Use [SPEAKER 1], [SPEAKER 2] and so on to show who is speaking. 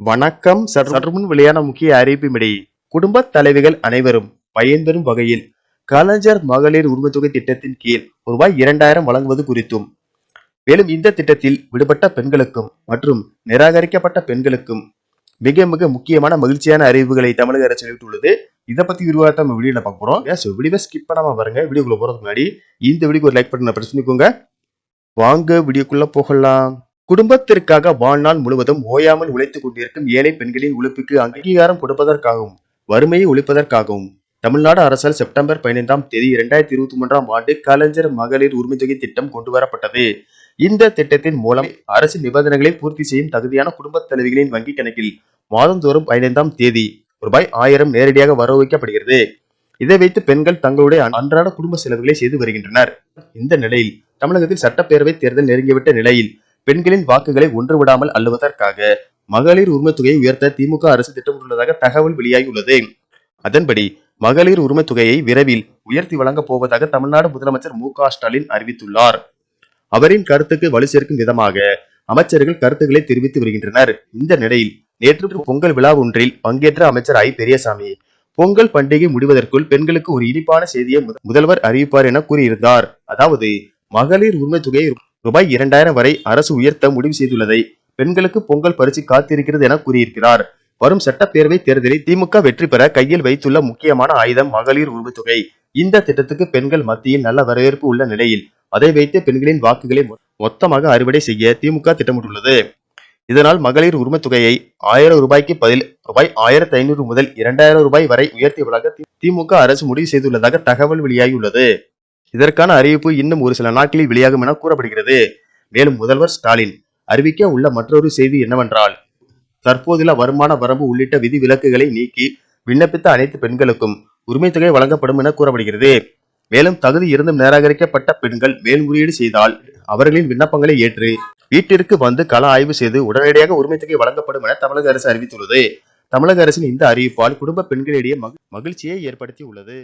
[SPEAKER 1] வணக்கம். சற்று சற்று முன் வெளியான முக்கிய அறிவிப்பின்படி குடும்ப தலைவிகள் அனைவரும் பயன்பெறும் வகையில் கலைஞர் மகளிர் உரிமைத்தொகை திட்டத்தின் கீழ் ரூபாய் இரண்டாயிரம் வழங்குவது குறித்தும் மேலும் இந்த திட்டத்தில் விடுபட்ட பெண்களுக்கும் மற்றும் நிராகரிக்கப்பட்ட பெண்களுக்கும் மிக மிக முக்கியமான மகிழ்ச்சியான அறிவிப்புகளை தமிழக அரசு வெளியிட்டுள்ளது. இதை பத்தி விரிவாக நம்ம வீடியோல பார்க்க போறோம். ஸோ வீடியோவை ஸ்கிப் பண்ணாம பாருங்க. வீடியோக்குள்ள போறதுக்கு முன்னாடி இந்த வீடியோக்கு ஒரு லைக் பட்டனை பிரஸ் பண்ணிக்கோங்க. வாங்க வீடியோக்குள்ள போகலாம். குடும்பத்திற்காக வாழ்நாள் முழுவதும் ஓயாமல் உழைத்துக் கொண்டிருக்கும் ஏழை பெண்களின் உழைப்புக்கு அங்கீகாரம் கொடுப்பதற்காகவும் வறுமையை ஒழிப்பதற்காகவும் தமிழ்நாடு அரசால் செப்டம்பர் பதினைந்தாம் தேதி இரண்டாயிரத்தி இருபத்தி மூன்றாம் ஆண்டு கலைஞர் மகளிர் உரிமைத்தொகை திட்டம் கொண்டு வரப்பட்டது இந்த திட்டத்தின் மூலம் அரசு நிபந்தனைகளை பூர்த்தி செய்யும் தகுதியான குடும்பத் தலைவிகளின் வங்கிக் கணக்கில் மாதந்தோறும் பதினைந்தாம் தேதி ரூபாய் ஆயிரம் நேரடியாக வரவு வைக்கப்படுகிறது இதை வைத்து பெண்கள் தங்களுடைய அன்றாட குடும்ப செலவுகளை செய்து வருகின்றனர். இந்த நிலையில் தமிழகத்தில் சட்டப்பேரவை தேர்தல் நெருங்கிவிட்ட நிலையில் பெண்களின் வாக்குகளை ஒன்று விடாமல் அள்ளுவதற்காக மகளிர் உரிமைத் தொகையை உயர்த்த திமுக அரசு திட்டமிட்டுள்ளதாக தகவல் வெளியாகியுள்ளது. அதன்படி மகளிர் உரிமை தொகையை விரைவில் உயர்த்தி வழங்கப் போவதாக தமிழ்நாடு முதலமைச்சர் மு ஸ்டாலின் அறிவித்துள்ளார். அவரின் கருத்துக்கு வலு சேர்க்கும் விதமாக அமைச்சர்கள் கருத்துக்களை தெரிவித்து வருகின்றனர். இந்த நிலையில் நேற்று பொங்கல் விழா ஒன்றில் பங்கேற்ற அமைச்சர் ஐ. பெரியசாமி பொங்கல் பண்டிகை முடிவதற்குள் பெண்களுக்கு ஒரு இனிப்பான செய்தியை முதல்வர் அறிவிப்பார் என கூறியிருந்தார். அதாவது மகளிர் உரிமை தொகையை ரூபாய் இரண்டாயிரம் வரை அரசு உயர்த்த முடிவு செய்துள்ளதை பெண்களுக்கு பொங்கல் பரிசு காத்திருக்கிறது என கூறியிருக்கிறார். வரும் சட்டப்பேரவை தேர்தலில் திமுக வெற்றி பெற கையில் வைத்துள்ள முக்கியமான ஆயுதம் மகளிர் உரிமை தொகை இந்த திட்டத்துக்கு பெண்கள் மத்தியில் நல்ல வரவேற்பு உள்ள நிலையில் அதை வைத்து பெண்களின் வாக்குகளை மொ- மொத்தமாக அறுவடை செய்ய திமுக திட்டமிட்டுள்ளது. இதனால் மகளிர் உரிமைத் தொகையை ஆயிரம் ரூபாய்க்கு பதில் ரூபாய் ஆயிரத்தி ஐநூறு முதல் இரண்டாயிரம் ரூபாய் வரை உயர்த்தி திமுக அரசு முடிவு செய்துள்ளதாக தகவல் வெளியாகியுள்ளது. இதற்கான அறிவிப்பு இன்னும் ஒரு சில நாட்களில் வெளியாகும் என கூறப்படுகிறது. மேலும் முதல்வர் ஸ்டாலின் அறிவிக்க உள்ள மற்றொரு செய்தி என்னவென்றால் தற்போதுள்ள வருமான வரம்பு உள்ளிட்ட விதி விலக்குகளை நீக்கி விண்ணப்பித்த அனைத்து பெண்களுக்கும் உரிமை தொகை வழங்கப்படும் என கூறப்படுகிறது. மேலும் தகுதி இருந்தும் நிராகரிக்கப்பட்ட பெண்கள் மேல்முறையீடு செய்தால் அவர்களின் விண்ணப்பங்களை ஏற்று வீட்டிற்கு வந்து கள ஆய்வு செய்து உடனடியாக உரிமை தொகை வழங்கப்படும் என தமிழக அரசு அறிவித்துள்ளது. தமிழக அரசின் இந்த அறிவிப்பால் குடும்ப பெண்களிடையே மகிழ்ச்சியை ஏற்படுத்தி உள்ளது